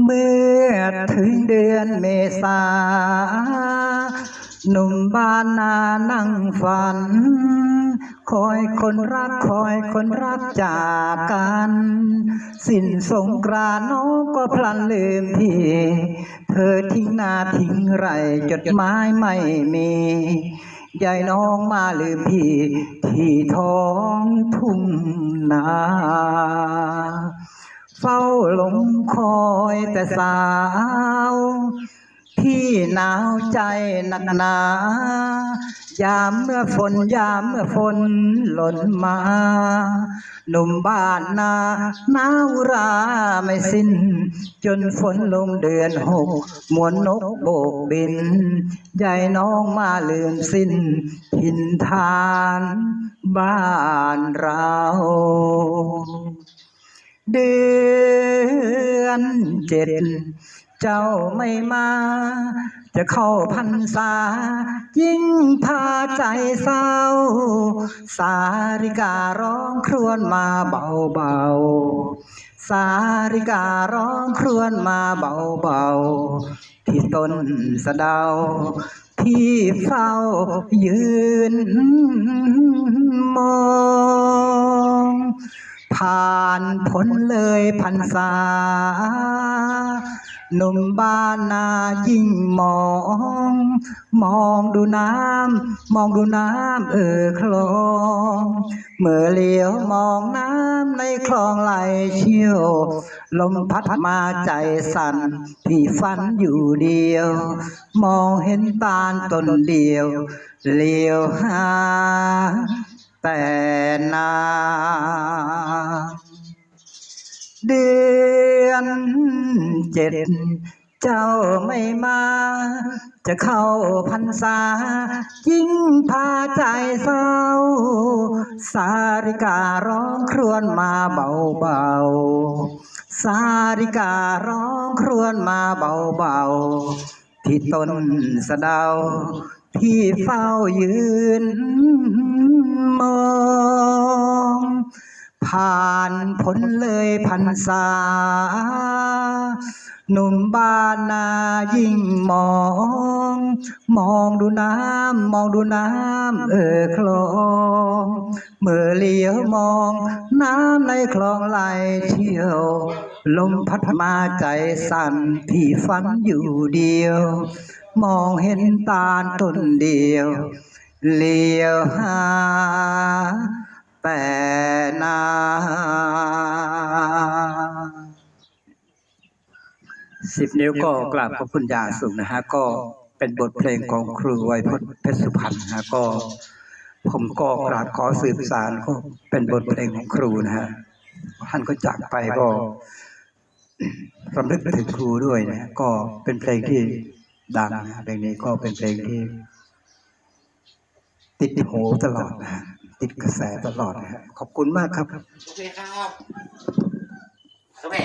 เมื่อถึงเดือนเมษา หนุ่มบ้านนานั่งฝัน คอยคนรักคอยคนรักจากกัน สิ้นสงกรานน้องก็พลันลืมพี่ เธอทิ้งนาทิ้งไรจดหมายไม่มียายน้องมาลืมพี่ ที่ท้องทุ่งนา เฝ้าหลงคอยแต่สาว พี่หนาวใจหนักหนา ยามเมื่อฝนยามเมื่อฝนหล่นมา หนุ่มบ้านนาหนาวราไม่สิ้น จนฝนลงเดือนหกมวนนกโบกบินยายน้องมาลืมสิ้นทินทานบ้านเรา เดือนเจ็ดเจ้าไม่มา จะเข้าพรรษา ยิ่งพาใจเศร้า สาริการ้องครวญมาเบาๆสาริการ้องครวญมาเบาๆที่ต้นสะเดา ที่เฝ้ายืนานพ้นเลยพันษาหนุ่มบ้านนายิ่งมอง มองดูน้ำ มองดูน้ำเออคลอง เมื่อเลี้ยวมองน้ำในคลองไหลเชี่ยว ลมพัดมาใจสั่นพี่ฝันอยู่เดียว มองเห็นตาลต้นเดียวเลี้ยวหาแต่นา อนเจ็ดเจ้าไม่มา จะเข้าพรรษา ยิ่งพาใจเศร้า สาริการ้องครวญมาเบาๆสาริการ้องครวญมาเบาๆที่ต้นสะดาวที่เฝ้ายืน ผ่านพ้นเลยพันษา หนุ่มบ้านนายิ่งมอง มองดูน้ำมองดูน้ำเออคลองเมื่อเลี้ยวมอง น้ำในคลองไหลเชี่ยว ลมพัดมาใจสั่นพี่ฝันอยู่เดียว มองเห็นตาลต้นเดียวเลี้ยวหา แต่นาสิบนิ้วก็กราบขอบคุณอย่างสูงนะฮะ ก็เป็นบทเพลงของครูไวยพจน์เพชรสุพรรณนะฮะก็ ผมก็กราบขอสืบสารก็เป็นบทเพลงของครูนะฮะท่านก็จากไปก็รำลึกถึงครูด้วยนะ ก็เป็นเพลงที่ดังนะเพลงนี้ก็เป็นเพลงที่ ติดหูตลอดนะ ติดกระแสตลอดนะฮะขอบคุณมากครับ โอเคครับโอเค